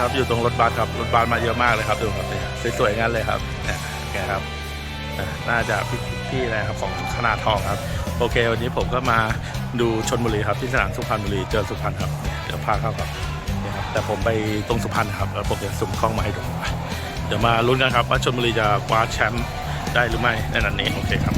ครับอยู่ตรงรถบัสครับรถบัสมาเยอะมากเลยครับดูครับเนี่ยสวยๆงั้นเลยครับเนี่ยแกครับน่าจะพี่พี่อะไรครับของขนาดทองครับ โอเค วันนี้ผมก็มาดูชนบุรีครับที่สนามสุพรรณบุรีเจอสุพรรณครับเดี๋ยวพาเข้าครับเนี่ยครับ แต่ผมไปตรงสุพรรณครับแล้วผมจะสุ่มกล้องมาให้ดูเดี๋ยวมาลุ้นกันครับว่าชนบุรีจะคว้าแชมป์ได้หรือไม่ในนัดนี้โอเคครับ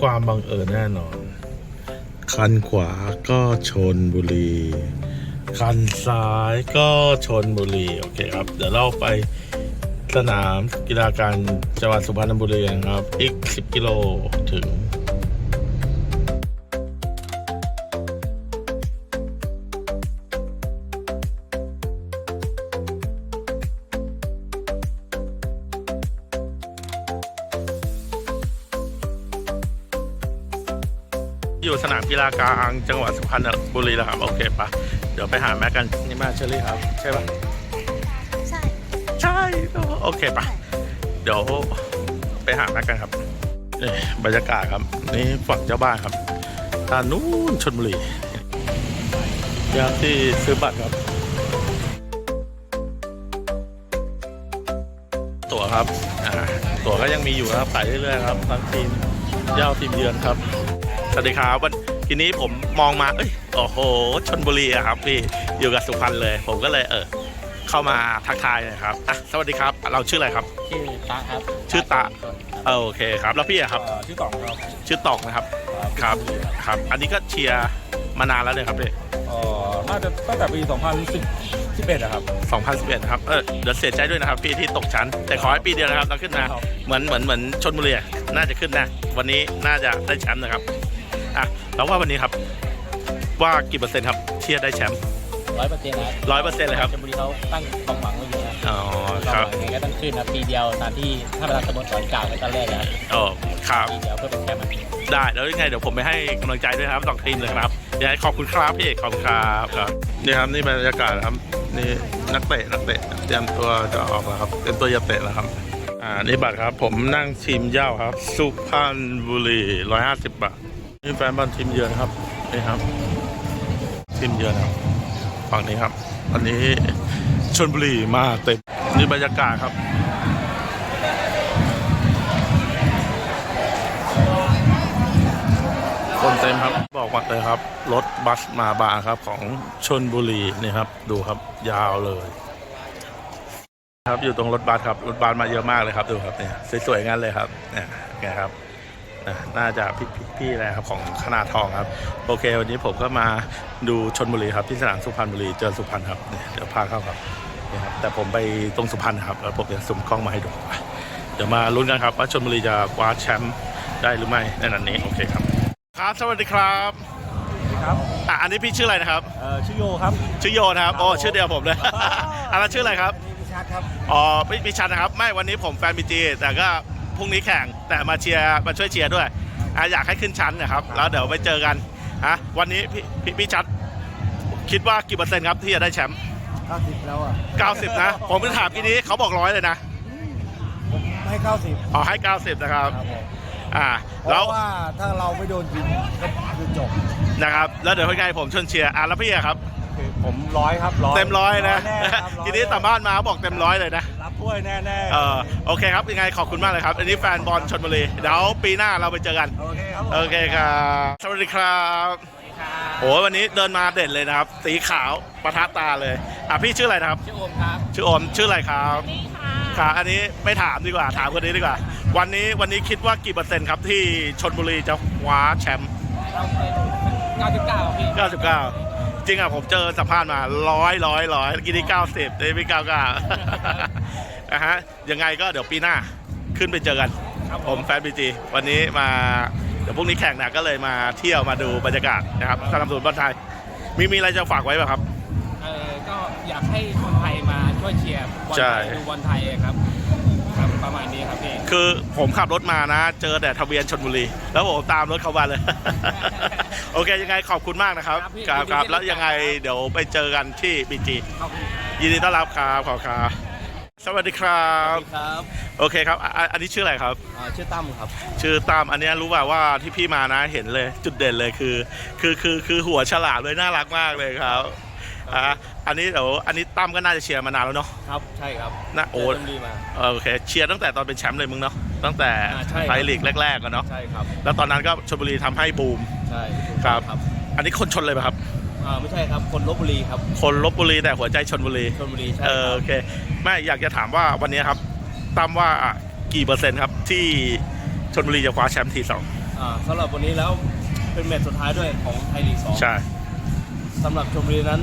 ความบังเอิญแน่นอน คันขวาก็ชนบุรี คันซ้ายก็ชนบุรี โอเคครับ เดี๋ยวเราไปสนามกีฬาการจังหวัดสุพรรณบุรีครับ อีก 10 กิโลถึง อยู่สนามกีฬากลางจังหวัดสุพรรณบุรีแล้วครับ โอเคปะเดี๋ยวไปหาแม็กกันนี่มาเชอรี่ครับ ใช่ปะใช่ ใช่โอเคปะเดี๋ยวไปหาแม็กกันครับนี่บรรยากาศครับ นี่ฝั่งเจ้าบ้านครับทางนู้นชนบุรียามที่ซื้อบัตรครับ ตั๋วครับอ่าตั๋วก็ยังมีอยู่นะครับขายเรื่อยๆครับทั้งทีมเย้าทีมเยือนครับ สวัสดีครับวัน ทีนี้ผมมองมาเอ้ยโอ้โหชนบุรีอะครับพี่อยู่กับสุพรรณเลย ผมก็เลยเออเข้ามาทักทายหนะครับอะสวัสดีครับ เราชื่ออะไรครับ ชื่อตาครับชื่อตาเออโอเคครับ แล้วพี่อะครับเอ่อชื่อกล่องครับชื่อตอกนะครับครับครับ อันนี้ก็เชียร์มานานแล้วเลยครับพี่เอ่อน่าจะตั้งแต่ปี2010 11อะครับ2011ครับเออเดี๋ยวเสียใจด้วยนะครับพี่ที่ตกชั้น แต่ขอให้ปีเดียวนะครับเราขึ้นมาครับเหมือนเหมือนเหมือนชนบุรีอะน่าจะขึ้นนะ วันนี้น่าจะได้แชมป์นะครับ อะแล้วว่าวันนี้ครับ ว่ากี่เปอร์เซ็นต์ครับเชียร์ได้แชมป์ร้อยเปอร์เซ็นต์นะครับร้อยเปอร์เซ็นต์เลยครับ ชลบุรีเขาตั้งความหวังไว้อยู่นะอ๋อเราครับหวังยังไงก็ต้องขึ้นนะปีเดียวตามที่ท่านประธานสโมสรกล่าวไว้ตอนแรกนะครับอ๋อครับ ปีเดียวเพื่อเป็นแค่มันได้แล้วยังไงเดี๋ยวผมไปให้กำลังใจด้วยนะครับสองทีมเลยครับยังไงขอบคุณครับพี่เอกขอบคุณครับครับนี่ครับนี่บรรยากาศครับนี่นักเตะนักเตะเตรียมตัวจะออกแล้วครับเตรียมตัวจะเตะแล้วครับอ่านี่บัตรครับ ผมนั่งทีมเหย้าครับ สุพรรณบุรีร้อยห้าสิบบาท นี่แฟนบอลทีมเยือนครับนี่ครับ ทีมเยือนครับฝั่งนี้ครับอันนี้ชนบุรีมาเต็มนี่บรรยากาศครับคนเต็มครับบอกมาเลยครับ รถบัสมาบาครับของชนบุรีนี่ครับ ดูครับยาวเลยครับอยู่ตรงรถบัสครับรถบัสมาเยอะมากเลยครับดูครับเนี่ยสวยๆงั้นเลยครับเนี่ยแกครับ น่าจะพี่พี่พี่อะไรครับของขนาดทองครับ โอเค วันนี้ผมก็มาดูชนบุรีครับที่สนามสุพรรณบุรีเจอสุพรรณครับเนี่ยเดี๋ยวพาเข้าครับนี่ครับ แต่ผมไปตรงสุพรรณครับแล้วผมจะสุ่มกล้องมาให้ดู เดี๋ยวมาลุ้นกันครับว่าชนบุรีจะคว้าแชมป์ได้หรือไม่ในนัดนี้โอเคครับครับสวัสดีครับครับอะอันนี้พี่ชื่ออะไรนะครับเอ่อชื่อโยครับชื่อโยนะครับโอ้ชื่อเดียวผมเลยอันนั้นชื่ออะไรครับนี่พิชัดครับอ๋อพี่พี่ชันนะครับ ไม่วันนี้ผมแฟนบีจีแต่ก็ พรุ่งนี้แข่งแต่มาเชียร์มาช่วยเชียร์ด้วยอะอยากให้ขึ้นชั้นนะครับ แล้วเดี๋ยวไปเจอกันฮะวันนี้พี่พี่พี่ชัด คิดว่ากี่เปอร์เซ็นต์ครับที่จะได้แชมป์90แล้วอะ90 นะ ผมเพิ่งถามทีนี้เขาบอกร้อยเลยนะผมให้90อ๋อให้ 90 นะครับครับผมอ่าเพแล้วราะว่าถ้าเราไม่โดนยิงก็คือจบนะครับ แล้วเดี๋ยวให้ไงผมชวนเชียร์อะแล้วพี่อะครับ คือผมร้อยครับร้อยเต็มร้อยนะแน่ครับร้อยทีนี้สัมภาษณ์มาบอกเต็มร้อยเลยนะรับ ถ้วยแน่แน่ๆเออโอเคครับยังไงขอบคุณมากเลยครับ อันนี้แฟนบอลชนบุรีเดี๋ยวปีหน้าเราไปเจอกัน โอเคครับผมโอเคครับสวัสดีครับโอ้ยวันนี้เดินมาเด่นเลยนะครับ สีขาวประทับตาเลยอะพี่ชื่ออะไรนะครับ ชื่อโอมครับ ชื่อโอมชื่ออะไรครับค่ะอันนี้ไม่ถามดีกว่าถามคนนี้ดีกว่า วันนี้วันนี้คิดว่ากี่เปอร์เซ็นต์ครับที่ชนบุรีจะคว้าแชมป์เราเป็น99พี่99จริงอะผมเจอสัมภาษณ์มาร้อยร้อยร้อยกินที่90ได้ไม่99 นะฮะยังไงก็เดี๋ยวปีหน้าขึ้นไปเจอกันครับผผมมแฟนบีจีวันนี้มาเดี๋ยวพรุ่งนี้แข่งนะก็เลยมาเที่ยวมาดูบรรยากาศนะครับสนับสนุนบอลไทยมีมีอะไรจะฝากไว้ไหมครับเออก็อยากให้คนไทยมาช่วยเชียร์บอลใช่ไทยดูบอลไทยครับครับประมาณนี้ครับพี่คือผมขับรถมานะ เจอแต่ทะเบียนชนบุรี แล้วผมตามรถเขามาเลย โอเคยังไงขอบคุณมากนะครับครับพี่ครับยินดีครับที่แล้วรู้จักยังไงเดี๋ยวไปเจอกันที่บีจีขอบคุณยินดีต้อนรับครับขอบคุณครับ สวัสดีครับ ครับโอเคครับอะอะอันนี้ชื่ออะไรครับชื่อตั้มครับ ชื่อตามอันเนี้ยรู้ป่าว่าที่พี่มานะเห็นเลยจุดเด่นเลยคือ คือคือคือหัวฉลามเลยน่ารักมากเลยครับอะอันนี้เดี๋ยวอันนี้ตั้มก็น่าจะเชียร์มานานแล้วเนาะ ครับใช่ครับนะโอ้ เจชลบุรีมา เออโอเคเชียร์ตั้งแต่ตอนเป็นแชมป์เลยมึงเนาะตั้งแต่อ่าใช่ครับ ไทยลีกแรกๆกันเนาะใช่ครับ แล้วตอนนั้นก็ชลบุรีทำให้บูม ใช่ครับครับอันนี้คนชนเลยป่ะครับ อ่าไม่ใช่ครับคนลบบุรีครับคนลบบุรีแต่หัวใจชนบุรีชลบุรีใช่เอคอรับโอเค ไม่อยากจะถามว่าวันนี้ครับตั้มว่ากี่เปอร์เซ็นต์ครับ ที่ชนบุรีจะคว้าแชมป์ทีสองอ่าสำหรับวันนี้แล้วเป็นแมตช์สุดท้ายด้วยของไทยลีกสองใช่สำหรับชมบุรีนั้น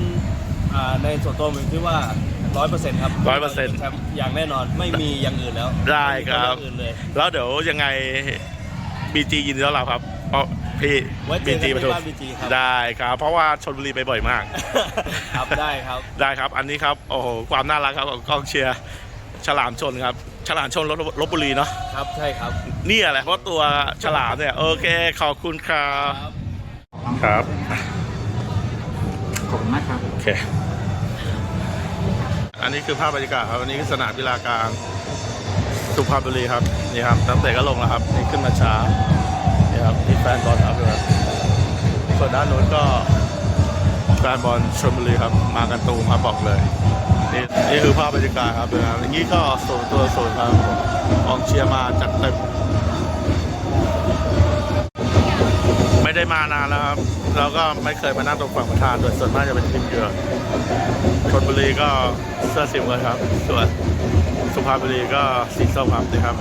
อ่าในส่วนตัวผมคิดว่าร้อยเปอร์เซ็นต์ครับ100%แชมป์อย่างแน่นอนไม่มีอย่างอื่นแล้ว ได้ครับไม่มีตัวเลือกอื่นเลยแล้วเดี๋ยวยังไงบีจียินดีต้อนรับครับเพราะพี่ไว้เจบีอกันจีที่ปทุมบ้าน BG ครับ ได้ครับ เพราะว่าชนบุรีไปบ่อยมาก ครับได้ครับ ได้ครับ อันนี้ครับ โอ้โห ความน่ารักครับของกองเชียร์ ฉลามชนครับ ฉลามชนลบลบบุรีเนาะ ครับใช่ครับ นี่แหละเพราะตัวฉลามเนี่ย โอเค ขอบคุณครับ ครับ ขอบคุณมากครับ โอเค อันนี้คือภาพบรรยากาศครับ อันนี้คือสนามกีฬากลางสุพรรณบุรีครับ นี่ครับนักเตะก็ลงแล้วครับ นี่ขึ้นมาช้านี่ครับนี่ แฟนบอลครับส่วนด้านโน้นก็แฟนบอลชลบุรีครับ มากันตูมครับบอกเลย นี่นี่คือภาพบรรยากาศครับนะครับอย่างนี้ก็ส่วนตัวส่วนครับกองเชียร์มาจัดเต็มไม่ได้มานานแล้วครับแล้วก็ไม่เคยมานั่งตรงฝั่งประธานโดยส่วนมากจะเป็นทีมเยือนชลบุรีก็เสื้อสีเงินครับ ส่วนสุพรรณบุรีก็สีส้มครับนี่ครับ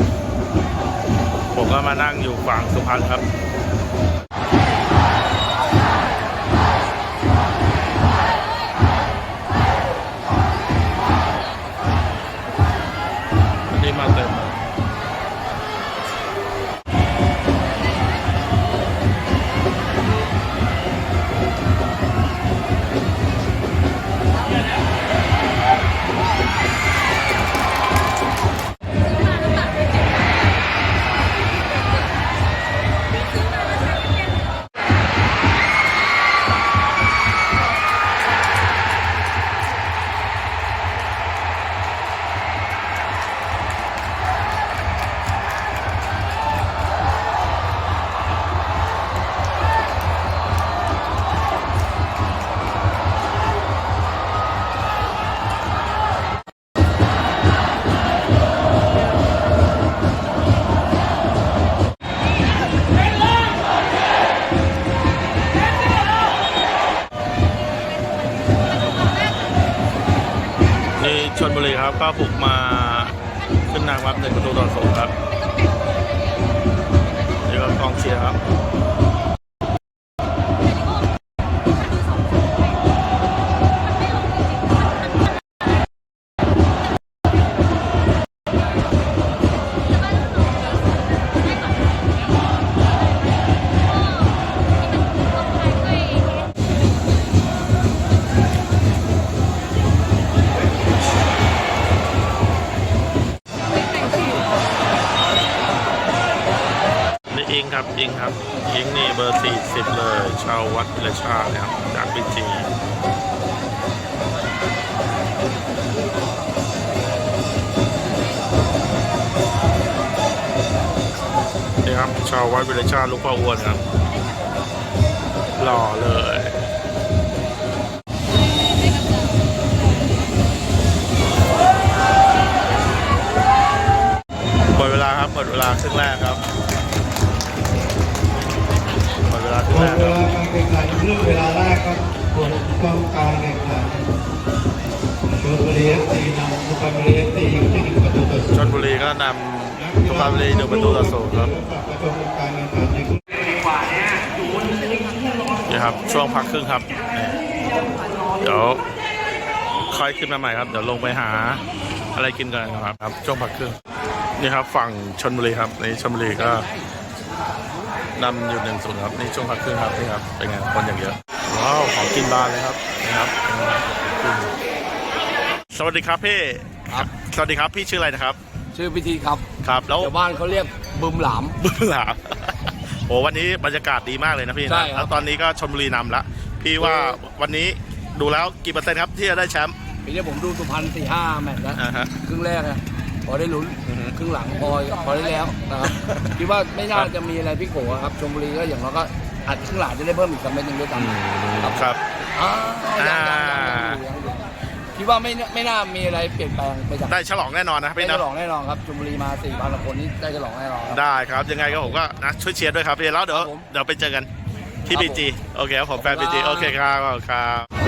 ผมก็มานั่งอยู่ฝั่งสุพรรณครับ หนึ่งประตูต่อศูนย์ครับนี่ก็กองเชียร์ครับ นี่ครับ ชาววัดวิเลชาลูกพ่ออ้วนครับหล่อเลยหมดเวลาครับหมดเวลาครึ่งแรกครับหมดเวลาครึ่หงมแรดกเวครับลาการแข่งขันเรื่องเวลาแรกครับผลกองการแข่งขันชลบุรีเอฟซีนำสุพรรณบุรีเอฟซีอยู่ที่หนึ่งประตูต่อศูชนนย์บุรีก็นำ สุพรรณบุรีหนึ่งประตูต่อศูนย์ครับนี่ครับ ช่วงพักครึ่งครับ เดี๋ยวค่อยขึ้นมาใหม่ครับ เดี๋ยวลงไปหาอะไรกินกันครับครับ ช่วงพักครึ่งนี่ครับ ฝั่งชนบุรีครับ ในชนบุรีก็นำอยู่หนึ่งศูนย์ครับนี่ช่วงพักครึ่งครับนี่ครับเป็นไงคนอย่างเยอะว้าวของกินบานเลยครับนี่ครับ สวัสดีครับพี่สวัสดีครับพี่ชื่ออะไรนะครับ ชื่อพิธีครับครับแล้ว ชาวบ้านเขาเรียกบึมหลาม บึ้งหลาม โอ้วันนี้บรรยากาศดีมากเลยนะพี่ใช่นะ ครับ แล้วตอนนี้ก็ชนบุรีนำละ พี่ว่าวันนี้ดูแล้วกี่เปอร์เซ็นต์ครับที่จะได้แชมป์ปีนี้ผมดูสุพรรณสี่ห้าแมตช์แล้ว อ่าฮะ ครึ่งแรกนะพอได้ลุ้นอือฮึครึ่งหลังพอพอได้แล้วนะครับ คิดว่าไม่น่าจะมีอะไรพลิกโผครับชมบุรีก็อย่างน้อยก็อัดครึ่งหลังจะได้เพิ่มอีกสักเม็ดหนึงด้วยกันครับอ่ายังอ่ายังยังอยู่ยังอยู่ คิดว่าไม่น่าไม่น่ามีอะไรเปลี่ยนแปลงไปจากได้ฉลองแน่นอนนะได้พี่ฉนะลองแน่นอนครับชมบุรีมาสี่พันคนนี่ได้ฉลองแน่นอนครับ ได้ครับ ยังไงก็ผมก็นะช่วยเชียร์ด้วยครับพี่แล้วเดี๋ยวครับผมเดี๋ยวไปเจอกันที่ครับบีผม จีโอเคครับผมแฟนครับีบจีโอเคครับครับ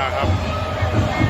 ควิอาครับ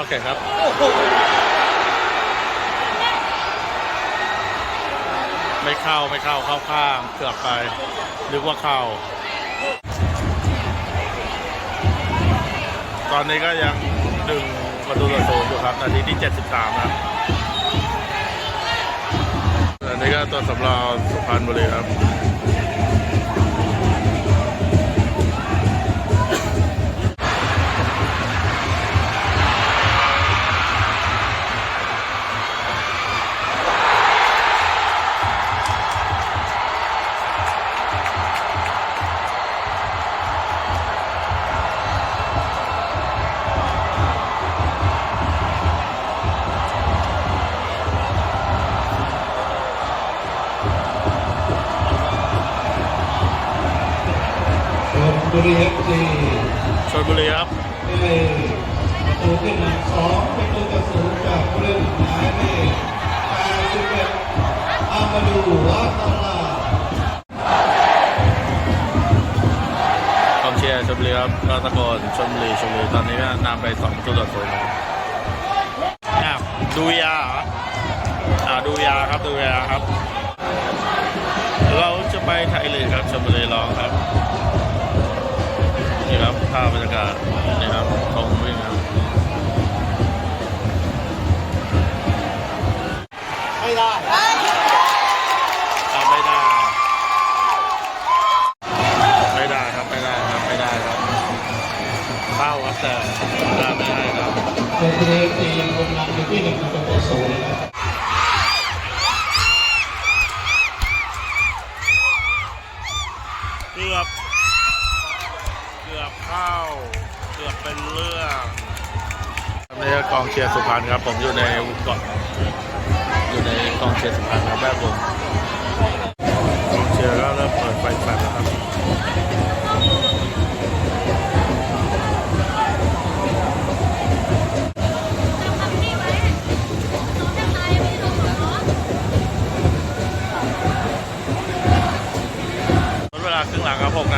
อเคครับได้โอเคครับไม่เข้าไม่เข้าเข้าข้างเกือบไปนึกว่าเข้า ตอนนี้ก็ยังดึงประตูต่อศูนย์อยู่ครับ นาทีที่ 73 ครับอันนี้ก็ตัวสำรองสุพรรณบุรีครับ รีเอฟซีชลบุรีครับได้ประตูขึ้นนำสองประตูต่อศูนย์จากผู้เล่นหมายเลข81อามาดูวัตลากองเชียร์ชลบุรีครับก็ตะโกนชลบุรีชลบุรีตอนนี้ก็นำไปสองประตูต่อศูนย์อ้าวดูยาอ่าดูยาครับดูยาครับ เราจะไปไทยเลีกครับชลบุรีร้องครับ นี่ครับภาพบรรยากาศนี่ครับตรงวิ่งครับ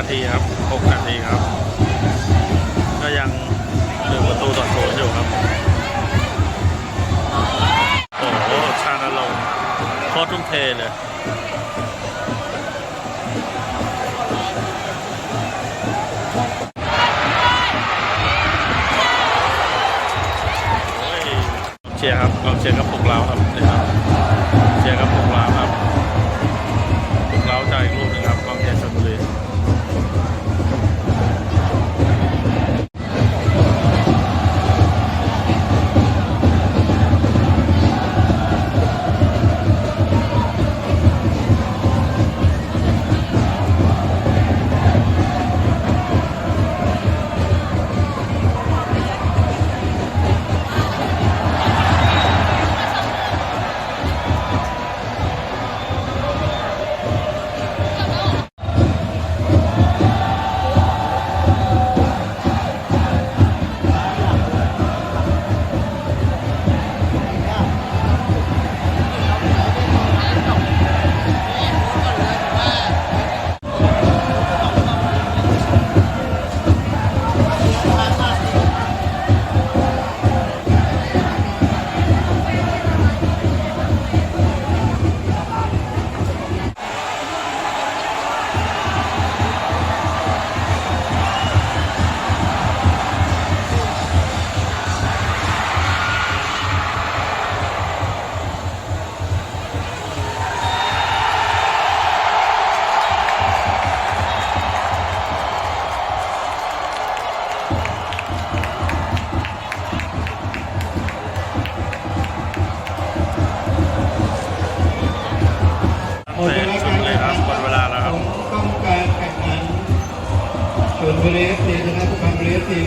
นาทีครับ6นาทีครับ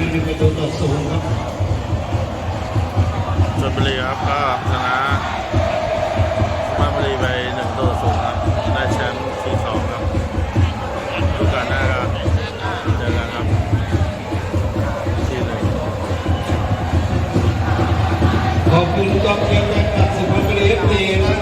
หนึ่งประตูต่ศูนย์ครับชลบุรีครับก็ชนะมาบุรีไปหนึ่งตัวศูนย์ครับได้แชมป์ที่สองครับดูการหน้าครับเจอกันครับที่หนึ่งขอบคุณกองเชียร์แรตัดสิบพันบุรีเอฟดีนะ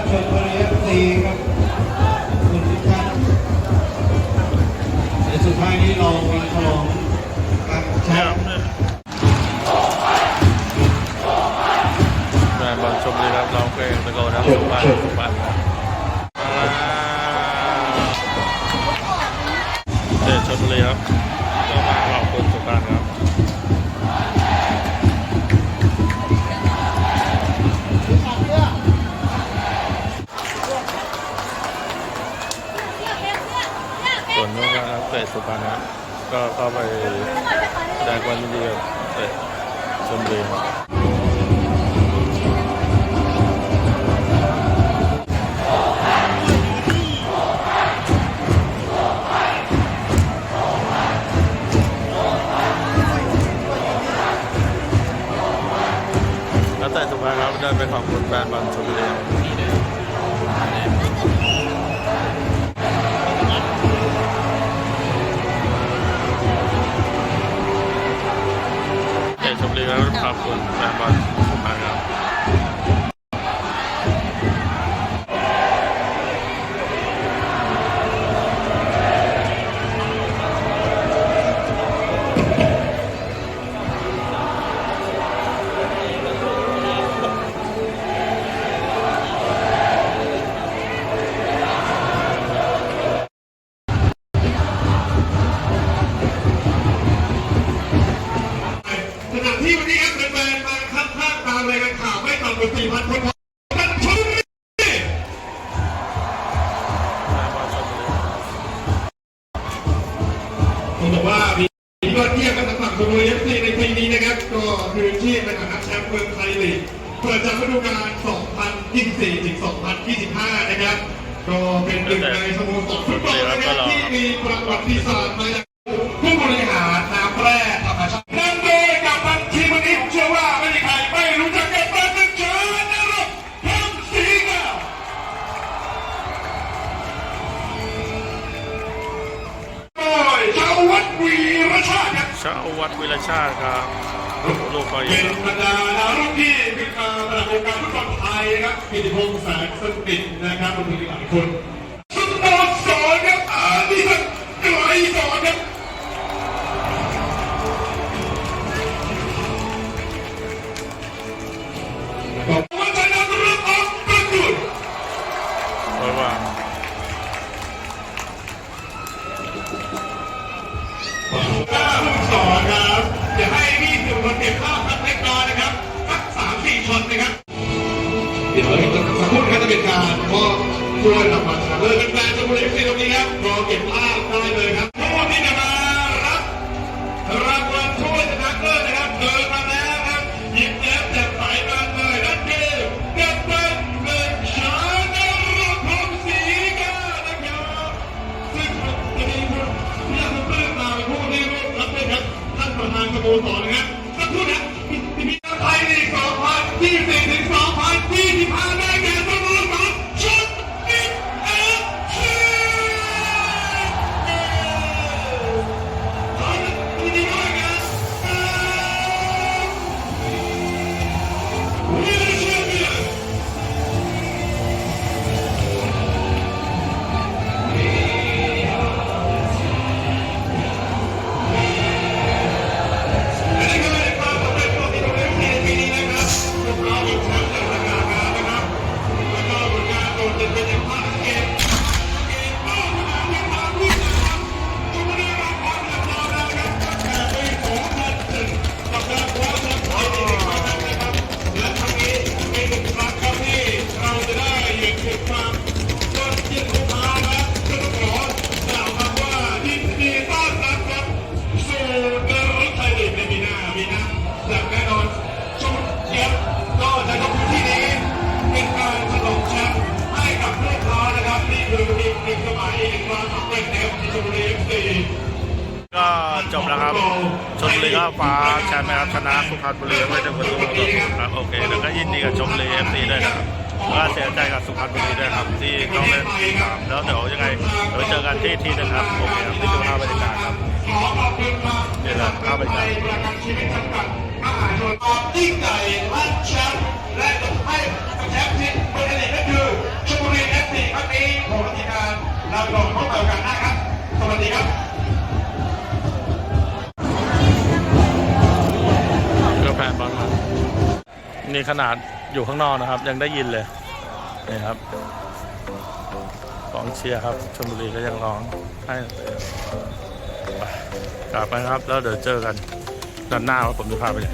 ดีครับร้งเพงตะโกนนะจบสุพรรณสุพรรณเดชชลยครับก็มาขอบคุสุพรรครับ ชมบุรีและรับขอบคุณแฟนบอลทุกครับ ยอดเยี่ยมสำหรับสุโขทัยเอฟซีในปีนี้นะครับ ก็คือที่ในฐานะแชมป์เมืองไทยลีกเปิดจากฤดูกาล 2024 ถึง 2025 นะครับ ก็เป็นหนึ่งในสโมสรฟุตบอลนะครับที่มีประวัติศาสตร์มาจากผู้บริหารน้ำแร่นั่นเองกับบัญชีวันนี้ผมเชื่อว่าไม่มีใคร ชาวัดวิรชาติครับโลกไปเป็นบรรดาดาวรุ่งที่เการประธานการฟุตบอลไทยครับกิติพงศ์แสงสนิทนะครับรวมถึหลายคน Lord, ไปในประกันชีวิตจำกัดมหาชนยิ่งใหญ่รักแชมป์และจงให้แชมป์ที่เป็นอันดับนั่นคืชมบุรีเอฟซีครั้งนี้ผมรัติการเราลงพบกันนะครับ สวัสดีครับก็แพนบอลมานี่ขนาดอยู่ข้างนอกนะครับ ยังได้ยินเลยนี่ครับกองเชียร์ครับชมบุรีก็ยังร้องให้ กลับไปครับ แล้วเดี๋ยวเจอกันด้านหน้าว่าผมจะพาไปไหน